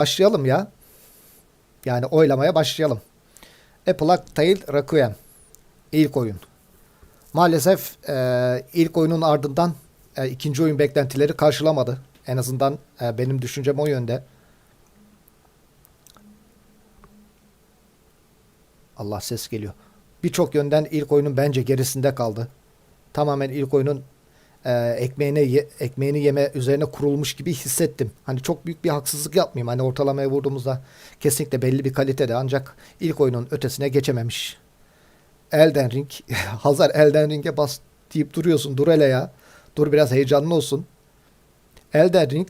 Başlayalım ya. Yani oylamaya başlayalım. A Plague Tale Requiem. İlk oyun. Maalesef e, ilk oyunun ardından e, ikinci oyun beklentileri karşılamadı. En azından e, benim düşüncem o yönde. Allah ses geliyor. Birçok yönden ilk oyunun bence gerisinde kaldı. Tamamen ilk oyunun e, ekmeğine ye- ekmeğini yeme üzerine kurulmuş gibi hissettim. Hani çok büyük bir haksızlık yapmayayım. Hani ortalamaya vurduğumuzda kesinlikle belli bir kalitede ancak ilk oyunun ötesine geçememiş. Elden Ring. Hazar Elden Ring'e bas deyip duruyorsun. Dur hele ya. Dur biraz heyecanlı olsun. Elden Ring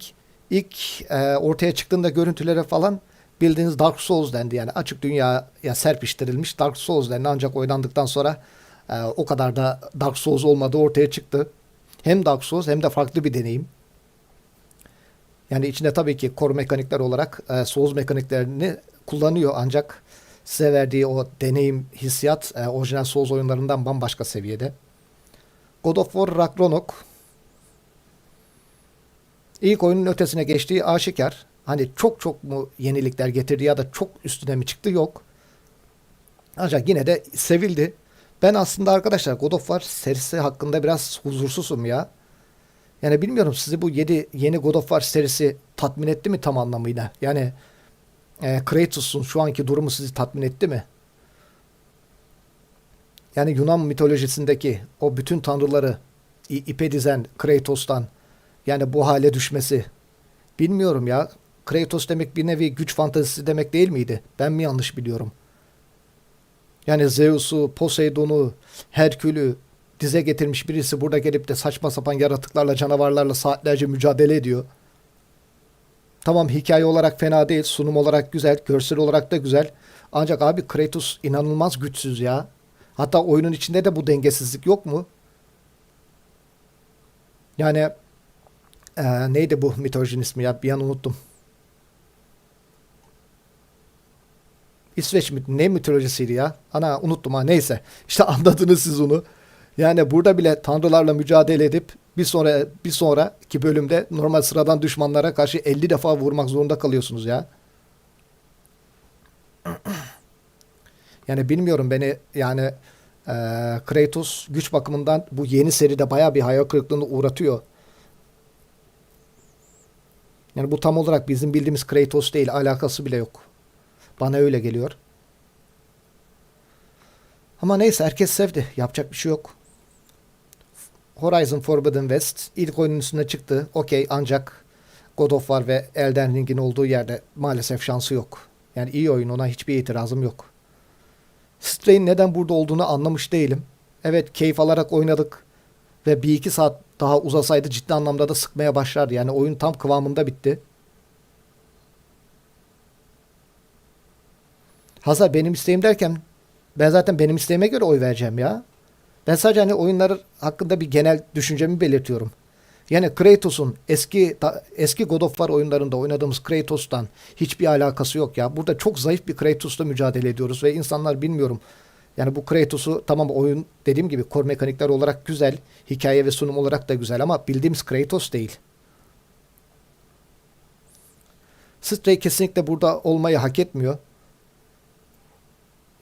ilk e, ortaya çıktığında görüntülere falan bildiğiniz Dark Souls dendi. Yani açık dünyaya serpiştirilmiş Dark Souls dendi. Ancak oynandıktan sonra e, o kadar da Dark Souls olmadığı ortaya çıktı. Hem Dark Souls hem de farklı bir deneyim. Yani içinde tabii ki core mekanikler olarak e, Souls mekaniklerini kullanıyor ancak size verdiği o deneyim, hissiyat e, orijinal Souls oyunlarından bambaşka seviyede. God of War Ragnarok ilk oyunun ötesine geçtiği aşikar. Hani çok çok mu yenilikler getirdi ya da çok üstüne mi çıktı yok. Ancak yine de sevildi. Ben aslında arkadaşlar God of War serisi hakkında biraz huzursuzum ya. Yani bilmiyorum sizi bu yedi, yeni God of War serisi tatmin etti mi tam anlamıyla? Yani e, Kratos'un şu anki durumu sizi tatmin etti mi? Yani Yunan mitolojisindeki o bütün tanrıları ipe dizen Kratos'tan yani bu hale düşmesi bilmiyorum ya. Kratos demek bir nevi güç fantezisi demek değil miydi? Ben mi yanlış biliyorum? Yani Zeus'u, Poseidon'u, Herkül'ü dize getirmiş birisi burada gelip de saçma sapan yaratıklarla, canavarlarla saatlerce mücadele ediyor. Tamam hikaye olarak fena değil, sunum olarak güzel, görsel olarak da güzel. Ancak abi Kratos inanılmaz güçsüz ya. Hatta oyunun içinde de bu dengesizlik yok mu? Yani eee, neydi bu mitolojinin ismi ya? Bir an unuttum. İsveç mi? Ne mitolojisiydi ya? Ana unuttum ha neyse. İşte anladınız siz onu. Yani burada bile tanrılarla mücadele edip bir sonra bir sonraki bölümde normal sıradan düşmanlara karşı 50 defa vurmak zorunda kalıyorsunuz ya. Yani bilmiyorum beni yani eee Kratos güç bakımından bu yeni seride baya bir hayal kırıklığına uğratıyor. Yani bu tam olarak bizim bildiğimiz Kratos değil, alakası bile yok. Bana öyle geliyor. Ama neyse herkes sevdi. Yapacak bir şey yok. Horizon Forbidden West ilk oyunun üstüne çıktı. Okey ancak God of War ve Elden Ring'in olduğu yerde maalesef şansı yok. Yani iyi oyun ona hiçbir itirazım yok. Stray'in neden burada olduğunu anlamış değilim. Evet keyif alarak oynadık. Ve bir iki saat daha uzasaydı ciddi anlamda da sıkmaya başlardı. Yani oyun tam kıvamında bitti. Hazar benim isteğim derken ben zaten benim isteğime göre oy vereceğim ya. Ben sadece hani oyunlar hakkında bir genel düşüncemi belirtiyorum. Yani Kratos'un eski eski God of War oyunlarında oynadığımız Kratos'tan hiçbir alakası yok ya. Burada çok zayıf bir Kratos'la mücadele ediyoruz ve insanlar bilmiyorum. Yani bu Kratos'u tamam oyun dediğim gibi core mekanikler olarak güzel, hikaye ve sunum olarak da güzel ama bildiğimiz Kratos değil. Stray kesinlikle burada olmayı hak etmiyor.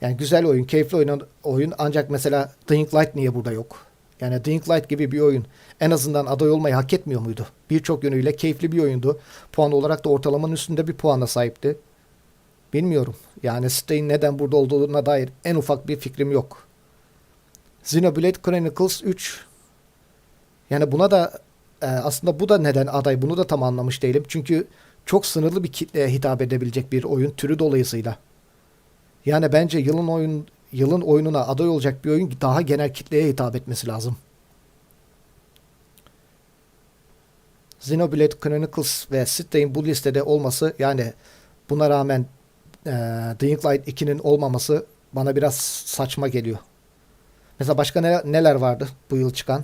Yani güzel oyun, keyifli oyun, oyun ancak mesela Dying Light niye burada yok? Yani Dying Light gibi bir oyun en azından aday olmayı hak etmiyor muydu? Birçok yönüyle keyifli bir oyundu. Puan olarak da ortalamanın üstünde bir puana sahipti. Bilmiyorum. Yani Stay'in neden burada olduğuna dair en ufak bir fikrim yok. Xenoblade Chronicles 3 yani buna da e, aslında bu da neden aday bunu da tam anlamış değilim. Çünkü çok sınırlı bir kitleye hitap edebilecek bir oyun türü dolayısıyla. Yani bence yılın oyun yılın oyununa aday olacak bir oyun daha genel kitleye hitap etmesi lazım. Xenoblade Chronicles ve Stay'in bu listede olması yani buna rağmen e, Dying Light 2'nin olmaması bana biraz saçma geliyor. Mesela başka ne, neler vardı bu yıl çıkan?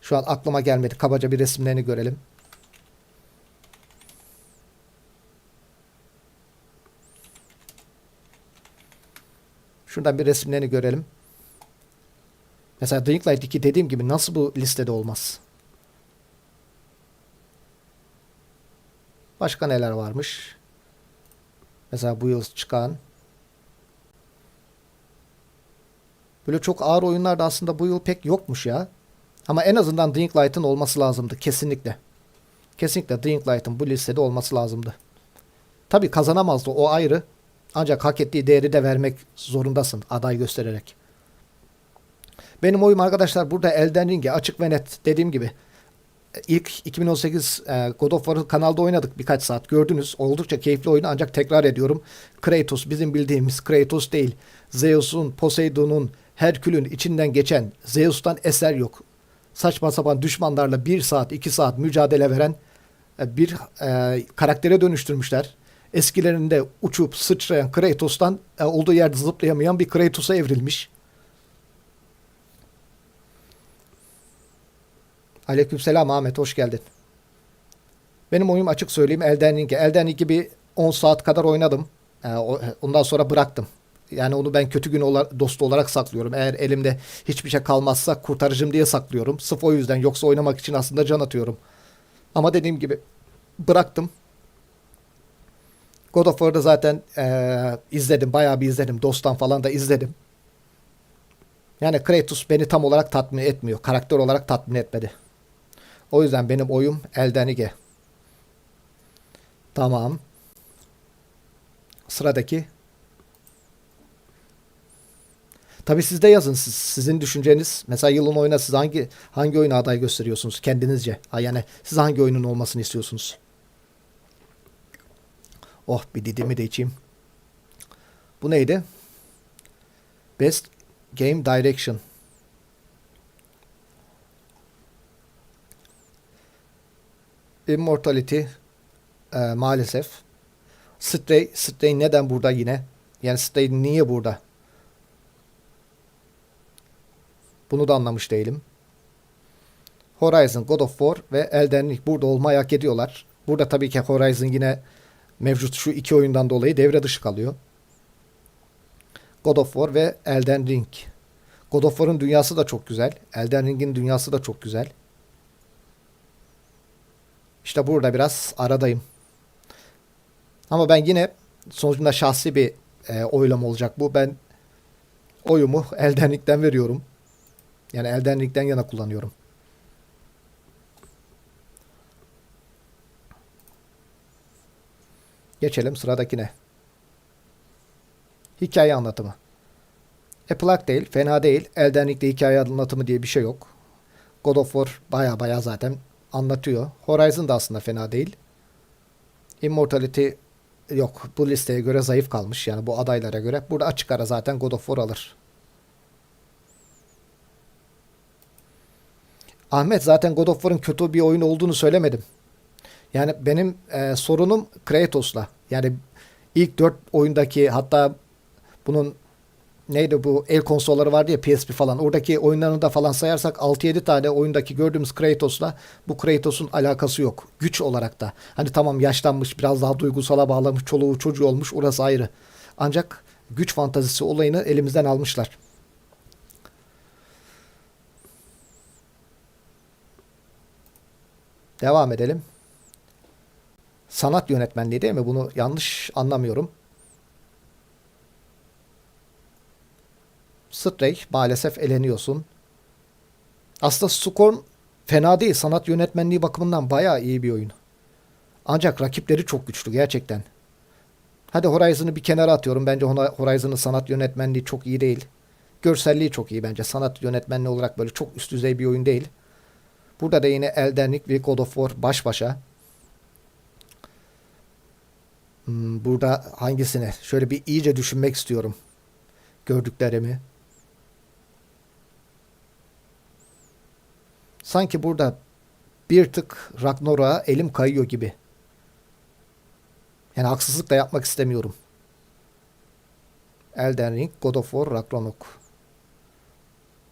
Şu an aklıma gelmedi. Kabaca bir resimlerini görelim. Şuradan bir resimlerini görelim. Mesela Dying Light 2 dediğim gibi nasıl bu listede olmaz? Başka neler varmış? Mesela bu yıl çıkan. Böyle çok ağır oyunlar da aslında bu yıl pek yokmuş ya. Ama en azından Dying Light'ın olması lazımdı kesinlikle. Kesinlikle Dying Light'ın bu listede olması lazımdı. Tabii kazanamazdı o ayrı. Ancak hak ettiği değeri de vermek zorundasın aday göstererek. Benim oyum arkadaşlar burada Elden Ring'e açık ve net dediğim gibi. İlk 2018 e, God of War'ı kanalda oynadık birkaç saat gördünüz. Oldukça keyifli oyun ancak tekrar ediyorum. Kratos bizim bildiğimiz Kratos değil. Zeus'un, Poseidon'un, Herkül'ün içinden geçen Zeus'tan eser yok. Saçma sapan düşmanlarla bir saat iki saat mücadele veren e, bir e, karaktere dönüştürmüşler. Eskilerinde uçup sıçrayan Kratos'tan e, olduğu yerde zıplayamayan bir Kratos'a evrilmiş. Aleykümselam Ahmet hoş geldin. Benim oyum açık söyleyeyim Elden Ring'e. Elden Ring'i bir 10 saat kadar oynadım. E, ondan sonra bıraktım. Yani onu ben kötü gün ola, dostu olarak saklıyorum. Eğer elimde hiçbir şey kalmazsa kurtarıcım diye saklıyorum. Sırf o yüzden yoksa oynamak için aslında can atıyorum. Ama dediğim gibi bıraktım. God of War'da zaten e, izledim. Bayağı bir izledim. Dosttan falan da izledim. Yani Kratos beni tam olarak tatmin etmiyor. Karakter olarak tatmin etmedi. O yüzden benim oyum Elden Ige. Tamam. Sıradaki. Tabii siz de yazın. Siz, sizin düşünceniz. Mesela yılın oyuna siz hangi hangi oyuna aday gösteriyorsunuz kendinizce? Yani siz hangi oyunun olmasını istiyorsunuz? Oh bir didimi de içeyim. Bu neydi? Best Game Direction. Immortality e, maalesef. Stray, Stray neden burada yine? Yani Stray niye burada? Bunu da anlamış değilim. Horizon, God of War ve Elden Ring burada olmayı hak ediyorlar. Burada tabii ki Horizon yine mevcut şu iki oyundan dolayı devre dışı kalıyor. God of War ve Elden Ring. God of War'ın dünyası da çok güzel. Elden Ring'in dünyası da çok güzel. İşte burada biraz aradayım. Ama ben yine sonucunda şahsi bir e, oylama olacak bu. Ben oyumu Elden Ring'den veriyorum. Yani Elden Ring'den yana kullanıyorum. Geçelim sıradakine. Hikaye anlatımı. A değil, fena değil. Elden Ring'de hikaye anlatımı diye bir şey yok. God of War baya baya zaten anlatıyor. Horizon da aslında fena değil. Immortality yok. Bu listeye göre zayıf kalmış. Yani bu adaylara göre. Burada açık ara zaten God of War alır. Ahmet zaten God of War'ın kötü bir oyun olduğunu söylemedim. Yani benim e, sorunum Kratos'la. Yani ilk dört oyundaki hatta bunun neydi bu el konsolları vardı ya PSP falan. Oradaki oyunlarını da falan sayarsak 6-7 tane oyundaki gördüğümüz Kratos'la bu Kratos'un alakası yok. Güç olarak da. Hani tamam yaşlanmış biraz daha duygusala bağlamış çoluğu çocuğu olmuş orası ayrı. Ancak güç fantazisi olayını elimizden almışlar. Devam edelim. Sanat yönetmenliği değil mi? Bunu yanlış anlamıyorum. Stray maalesef eleniyorsun. Aslında Scorn fena değil. Sanat yönetmenliği bakımından bayağı iyi bir oyun. Ancak rakipleri çok güçlü gerçekten. Hadi Horizon'ı bir kenara atıyorum. Bence Horizon'ın sanat yönetmenliği çok iyi değil. Görselliği çok iyi bence. Sanat yönetmenliği olarak böyle çok üst düzey bir oyun değil. Burada da yine Elden Ring ve God of War baş başa. Hmm, burada hangisine? Şöyle bir iyice düşünmek istiyorum. Gördüklerimi. Sanki burada bir tık Ragnarok'a elim kayıyor gibi. Yani haksızlık da yapmak istemiyorum. Elden Ring, God of War, Ragnarok.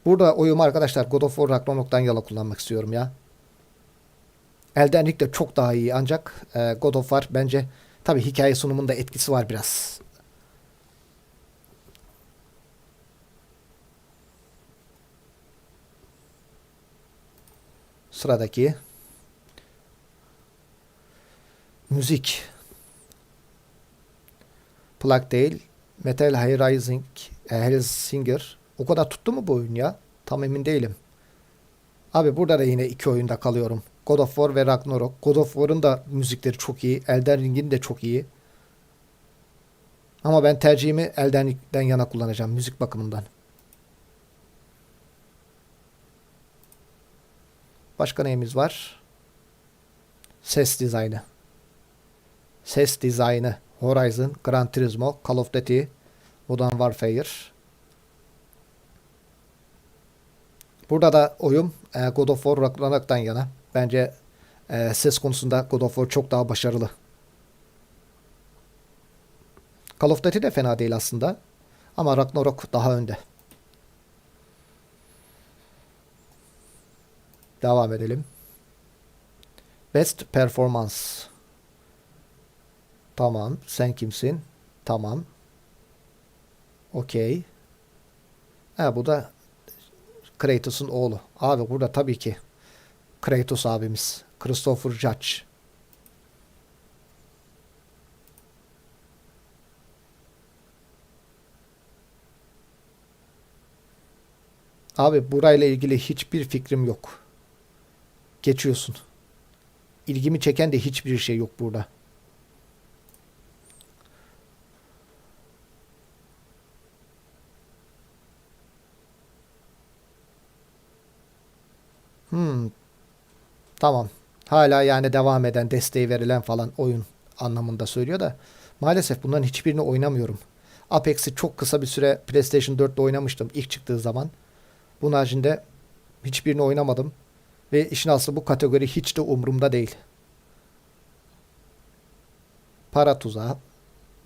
Burada oyumu arkadaşlar God of War Ragnarok'tan yana kullanmak istiyorum ya. Elden Ring de çok daha iyi ancak e, God of War bence tabi hikaye sunumunda etkisi var biraz. Sıradaki müzik. Plague Tale, Metal Rising, e, Hellsinger. O kadar tuttu mu bu oyun ya? Tam emin değilim. Abi burada da yine iki oyunda kalıyorum. God of War ve Ragnarok. God of War'ın da müzikleri çok iyi. Elden Ring'in de çok iyi. Ama ben tercihimi Elden Ring'den yana kullanacağım müzik bakımından. Başka neyimiz var? Ses dizaynı. Ses dizaynı. Horizon, Gran Turismo, Call of Duty, Modern Warfare. Burada da oyun e, God of War Ragnarok'tan yana. Bence e, ses konusunda God of War çok daha başarılı. Call of Duty de fena değil aslında. Ama Ragnarok daha önde. Devam edelim. Best Performance. Tamam. Sen kimsin? Tamam. Okey. Ha bu da Kratos'un oğlu. Abi burada tabii ki Kratos abimiz. Christopher Judge. Abi burayla ilgili hiçbir fikrim yok. Geçiyorsun. İlgimi çeken de hiçbir şey yok burada. Hmm. Tamam. Hala yani devam eden, desteği verilen falan oyun anlamında söylüyor da maalesef bunların hiçbirini oynamıyorum. Apex'i çok kısa bir süre PlayStation 4'te oynamıştım ilk çıktığı zaman. Bunun haricinde hiçbirini oynamadım. Ve işin aslı bu kategori hiç de umurumda değil. Para tuzağı.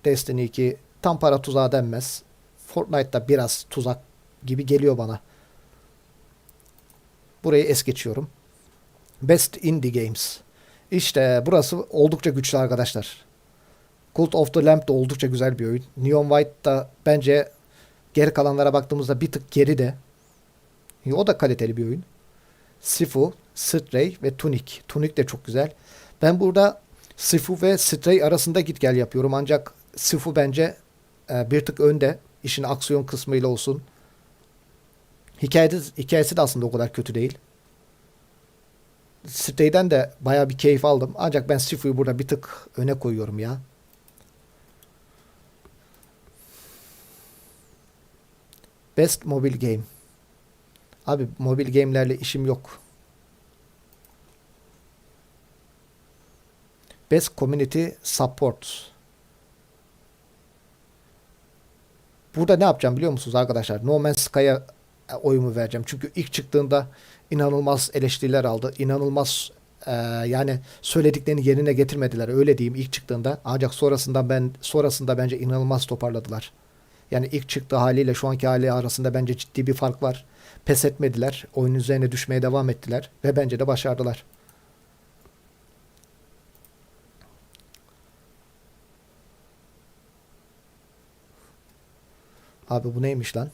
Destiny 2 tam para tuzağı denmez. Fortnite'da biraz tuzak gibi geliyor bana. Burayı es geçiyorum. Best Indie Games. İşte burası oldukça güçlü arkadaşlar. Cult of the Lamb de oldukça güzel bir oyun. Neon White da bence geri kalanlara baktığımızda bir tık geride. O da kaliteli bir oyun. Sifu, Stray ve Tunic. Tunic de çok güzel. Ben burada Sifu ve Stray arasında git gel yapıyorum. Ancak Sifu bence e, bir tık önde. İşin aksiyon kısmıyla olsun. Hikayesi, hikayesi de aslında o kadar kötü değil. Stray'den de baya bir keyif aldım. Ancak ben Sifu'yu burada bir tık öne koyuyorum ya. Best Mobile Game. Abi mobil game'lerle işim yok. Best Community Support. Burada ne yapacağım biliyor musunuz arkadaşlar? No Man's Sky'a oyumu vereceğim. Çünkü ilk çıktığında inanılmaz eleştiriler aldı. İnanılmaz e, yani söylediklerini yerine getirmediler. Öyle diyeyim ilk çıktığında. Ancak sonrasında ben sonrasında bence inanılmaz toparladılar. Yani ilk çıktığı haliyle şu anki hali arasında bence ciddi bir fark var. Pes etmediler. Oyun üzerine düşmeye devam ettiler. Ve bence de başardılar. Abi bu neymiş lan?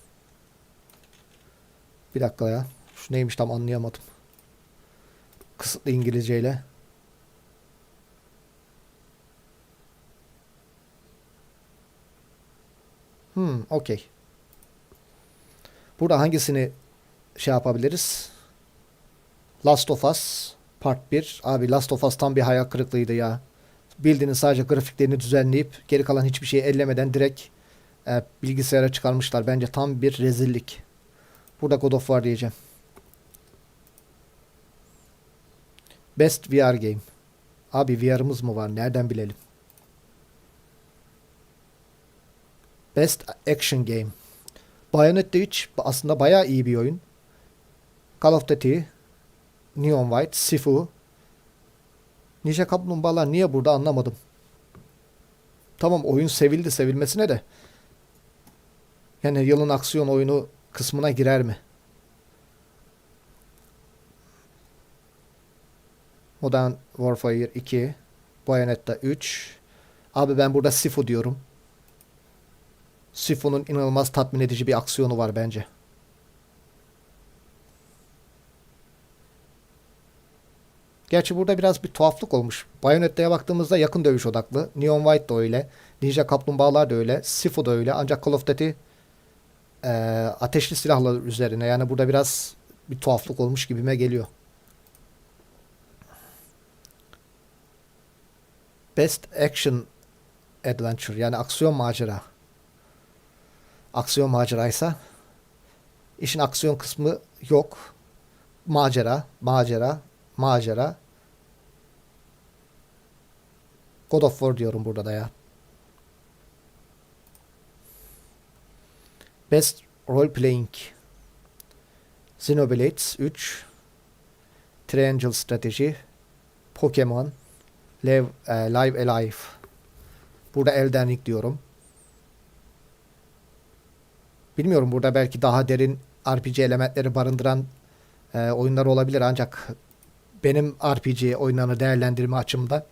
Bir dakika ya. Şu neymiş tam anlayamadım. Kısıtlı İngilizceyle. Hmm, okey. Burada hangisini şey yapabiliriz? Last of Us Part 1. Abi Last of Us tam bir hayal kırıklığıydı ya. Bildiğiniz sadece grafiklerini düzenleyip geri kalan hiçbir şeyi ellemeden direkt e, bilgisayara çıkarmışlar. Bence tam bir rezillik. Burada God of War diyeceğim. Best VR Game. Abi VR'ımız mı var? Nereden bilelim? Best Action Game. Bayonetta 3 aslında bayağı iyi bir oyun. Call of Duty, Neon White, Sifu. Ninja Kaplumbağalar niye burada anlamadım. Tamam oyun sevildi sevilmesine de. Yani yılın aksiyon oyunu kısmına girer mi? Modern Warfare 2, Bayonetta 3. Abi ben burada Sifu diyorum. Sifu'nun inanılmaz tatmin edici bir aksiyonu var bence. Gerçi burada biraz bir tuhaflık olmuş. Bayonetta'ya baktığımızda yakın dövüş odaklı. Neon White da öyle. Ninja Kaplumbağalar da öyle. Sifu da öyle. Ancak Call of Duty e, ateşli silahlar üzerine. Yani burada biraz bir tuhaflık olmuş gibime geliyor. Best Action Adventure yani aksiyon macera. Aksiyon maceraysa işin aksiyon kısmı yok. Macera, macera, macera. God of War diyorum burada da ya. Best Role Playing. Xenoblade 3 Triangle Strategy. Pokemon. Live, e, Live Alive Burada Elden diyorum. Bilmiyorum burada belki daha derin RPG elementleri barındıran e, oyunlar olabilir ancak benim RPG oyunlarını değerlendirme açımda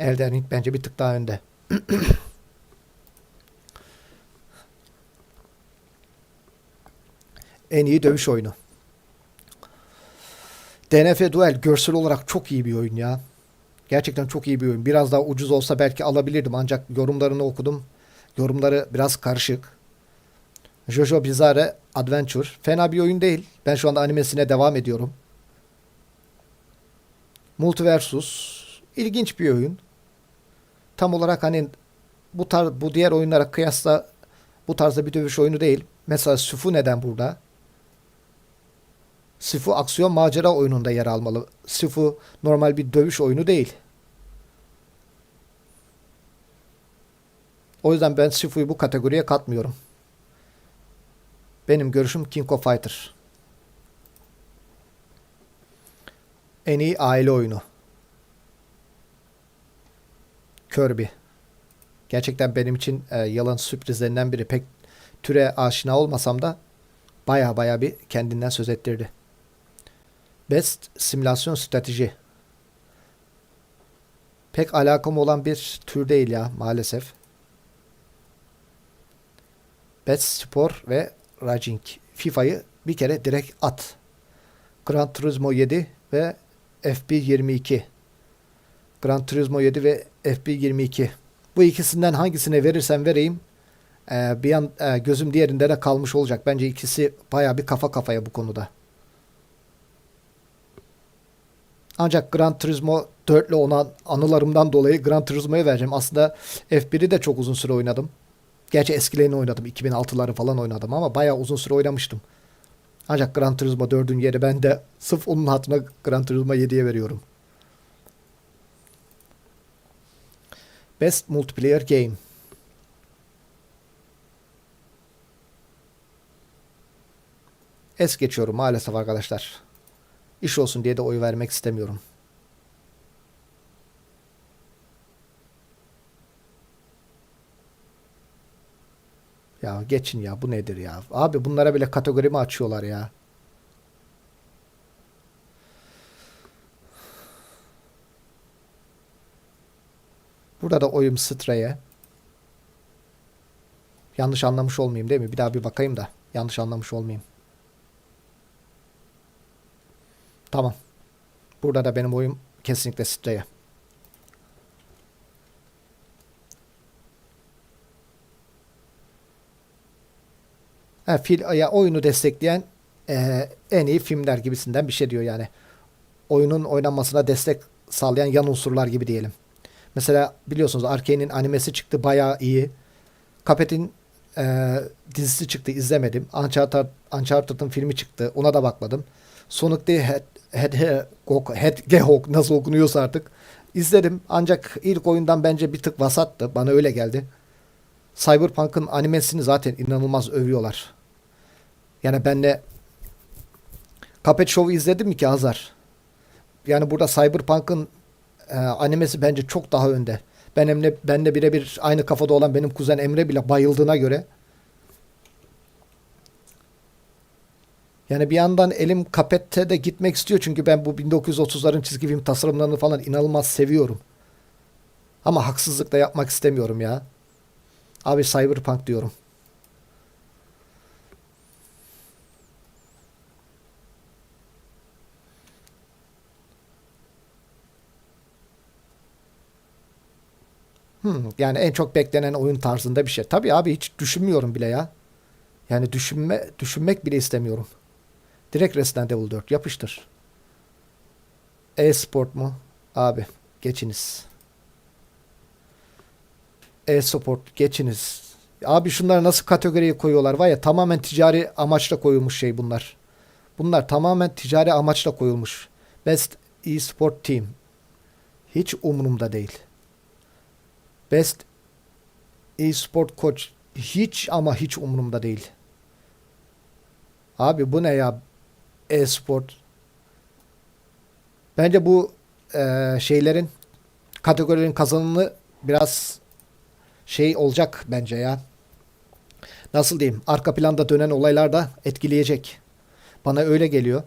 Elden Ring bence bir tık daha önde. En iyi dövüş oyunu. DNF Duel görsel olarak çok iyi bir oyun ya. Gerçekten çok iyi bir oyun. Biraz daha ucuz olsa belki alabilirdim ancak yorumlarını okudum. Yorumları biraz karışık. Jojo Bizarre Adventure. Fena bir oyun değil. Ben şu anda animesine devam ediyorum. Multiversus. ilginç bir oyun. Tam olarak hani bu tarz bu diğer oyunlara kıyasla bu tarzda bir dövüş oyunu değil. Mesela Sufu neden burada? Sifu aksiyon macera oyununda yer almalı. Sifu normal bir dövüş oyunu değil. O yüzden ben Sifu'yu bu kategoriye katmıyorum. Benim görüşüm King of Fighter. En iyi aile oyunu. Kirby. Gerçekten benim için e, yalan sürprizlerinden biri. Pek türe aşina olmasam da baya baya bir kendinden söz ettirdi. Best simülasyon strateji. Pek alakam olan bir tür değil ya maalesef. Best spor ve racing. FIFA'yı bir kere direkt at. Gran Turismo 7 ve FB 22. Gran Turismo 7 ve FB 22. Bu ikisinden hangisine verirsem vereyim e, bir an e, gözüm diğerinde de kalmış olacak. Bence ikisi baya bir kafa kafaya bu konuda. Ancak Gran Turismo 4 ile olan anılarımdan dolayı Gran Turismo'ya vereceğim. Aslında F1'i de çok uzun süre oynadım. Gerçi eskilerini oynadım. 2006'ları falan oynadım ama bayağı uzun süre oynamıştım. Ancak Gran Turismo 4'ün yeri ben de sırf onun hatırına Gran Turismo 7'ye veriyorum. Best Multiplayer Game. Es geçiyorum maalesef arkadaşlar. İş olsun diye de oy vermek istemiyorum. Ya geçin ya bu nedir ya? Abi bunlara bile kategori mi açıyorlar ya? Burada da oyum Stray'e. Yanlış anlamış olmayayım değil mi? Bir daha bir bakayım da. Yanlış anlamış olmayayım. Tamam. Burada da benim oyum kesinlikle Stray'e. Ha, fil, ya oyunu destekleyen e, en iyi filmler gibisinden bir şey diyor yani. Oyunun oynanmasına destek sağlayan yan unsurlar gibi diyelim. Mesela biliyorsunuz Arkane'in animesi çıktı bayağı iyi. Cuphead'in e, dizisi çıktı izlemedim. Uncharted, Uncharted'ın filmi çıktı ona da bakmadım. Sonic the Head, Hedgehog nasıl okunuyorsa artık izledim. Ancak ilk oyundan bence bir tık vasattı. Bana öyle geldi. Cyberpunk'ın animesini zaten inanılmaz övüyorlar. Yani ben de Cuphead Show'u izledim ki Hazar? Yani burada Cyberpunk'ın e, animesi bence çok daha önde. Ben Emre, ben de birebir aynı kafada olan benim kuzen Emre bile bayıldığına göre Yani bir yandan elim Cuphead'e de gitmek istiyor çünkü ben bu 1930'ların çizgi film tasarımlarını falan inanılmaz seviyorum. Ama haksızlık da yapmak istemiyorum ya. Abi Cyberpunk diyorum. Hmm, Yani en çok beklenen oyun tarzında bir şey. Tabii abi hiç düşünmüyorum bile ya. Yani düşünme düşünmek bile istemiyorum. Direkt Resident Evil 4 yapıştır. E-sport mu? Abi geçiniz. E-sport geçiniz. Abi şunları nasıl kategoriye koyuyorlar var ya tamamen ticari amaçla koyulmuş şey bunlar. Bunlar tamamen ticari amaçla koyulmuş. Best e-sport team. Hiç umurumda değil. Best e-sport coach. Hiç ama hiç umurumda değil. Abi bu ne ya? E-sport. Bence bu eee, şeylerin kategorilerin kazanımı biraz şey olacak bence ya. Nasıl diyeyim? Arka planda dönen olaylar da etkileyecek. Bana öyle geliyor.